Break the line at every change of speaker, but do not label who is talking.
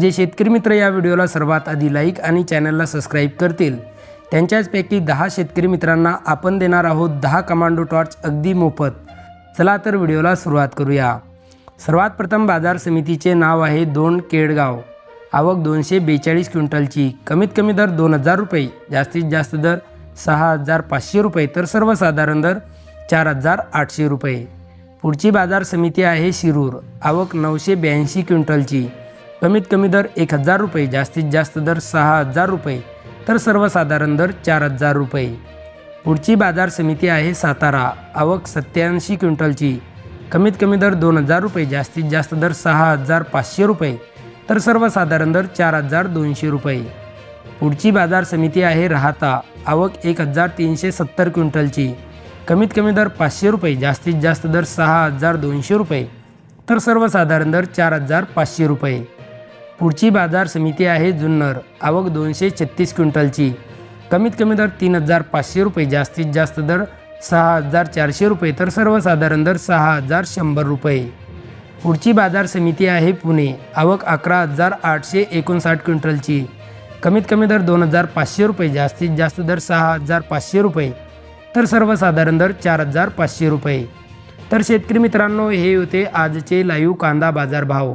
जे शेतकरी मित्र या व्हिडिओला सर्वात आधी लाईक आणि चॅनलला सबस्क्राईब करतील. त्यांच्याचपैकी दहा शेतकरी मित्रांना आपण देणार आहोत दहा कमांडो टॉर्च अगदी मोफत. चला तर व्हिडिओला सुरुवात करूया. सर्वात प्रथम बाजार समितीचे नाव आहे दोन केडगाव. आवक दोनशे बेचाळीस क्विंटलची. कमीत कमी दर दोन हजार रुपये. जास्तीत जास्त दर सहा हजार पाचशे रुपये तर सर्वसाधारण दर चार हजार आठशे रुपये. पुढची बाजार समिती आहे शिरूर. आवक नऊशे ब्याऐंशी क्विंटलची. कमीत कमी दर एक हजार रुपये जास्तीत जास्त दर सहा हजार रुपये तर सर्वसाधारण दर चार हजार रुपये. पुढची बाजार समिती आहे सातारा. आवक सत्याऐंशी क्विंटलची. कमीत कमी दर दोन हजार रुपये जास्तीत जास्त दर सहा हजार पाचशे रुपये तर सर्वसाधारण दर चार हजार दोनशे रुपये. पुढची बाजार समिती आहे राहता. आवक एक हजार तीनशे सत्तर क्विंटलची. कमीत कमी दर पाचशे रुपये जास्तीत जास्त दर सहा हजार दोनशे रुपये तर सर्वसाधारण दर चार हजार पाचशे रुपये. पुढची बाजार समिती आहे जुन्नर. आवक दोनशे छत्तीस क्विंटलची. कमीत कमी दर तीन हजार पाचशे रुपये जास्तीत जास्त दर सहा हजार चारशे रुपये तर सर्वसाधारण दर सहा हजार शंभर रुपये. पुढची बाजार समिती आहे पुणे. आवक अकरा हजार आठशे एकोणसाठ क्विंटलची. कमीत कमी दर दोन हजार पाचशे रुपये जास्तीत जास्त दर सहा हजार पाचशे रुपये तर सर्वसाधारण दर चार हजार पाचशे रुपये. तर शेतकरी मित्रांनो हे होते आजचे लाईव्ह कांदा बाजार भाव